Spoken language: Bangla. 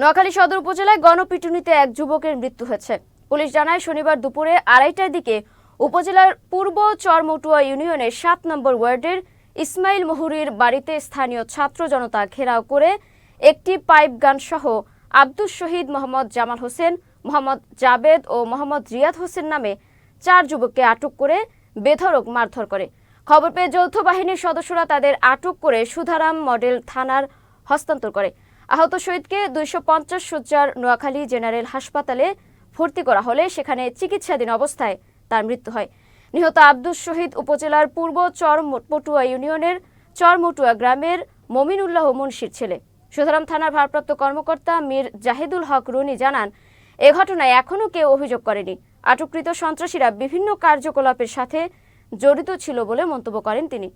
নোয়াখালী সদর উপজেলায় গণপিটুনিতে এক যুবকের মৃত্যু হয়েছে। পুলিশ জানায় শনিবার দুপুরে আড়াইটার দিকে উপজেলার পূর্ব চরমটুয়া ইউনিয়নের সাত নম্বর ওয়ার্ডের ইসমাইল মুহুরির বাড়িতে স্থানীয় ছাত্র জনতা ঘেরাও করে একটি পাইপ গান সহ আব্দুস শহীদ মোহাম্মদ জামাল হোসেন, মোহাম্মদ জাবেদ ও মোহাম্মদ রিয়াদ হোসেন নামে চার যুবককে আটক করে বেধরক মারধর করে। খবর পেয়ে যৌথ বাহিনীর সদস্যরা তাদের আটক করে সুধারাম মডেল থানার হস্তান্তর করে। আহত শহীদকে দুইশো পঞ্চাশ সজ্জার নোয়াখালী জেনারেল হাসপাতালে ভর্তি করা হলে সেখানে চিকিৎসাধীন অবস্থায় তার মৃত্যু হয়। নিহত আব্দুস শহীদ উপজেলার পূর্ব চরপটুয়া ইউনিয়নের চরমটুয়া গ্রামের মমিনুল্লাহ মুন্সির ছেলে। সুধারাম থানার ভারপ্রাপ্ত কর্মকর্তা মীর জাহিদুল হক রুনি জানান, এ ঘটনায় এখনও কেউ অভিযোগ করেনি। আটককৃত সন্ত্রাসীরা বিভিন্ন কার্যকলাপের সাথে জড়িত ছিল বলে মন্তব্য করেন তিনি।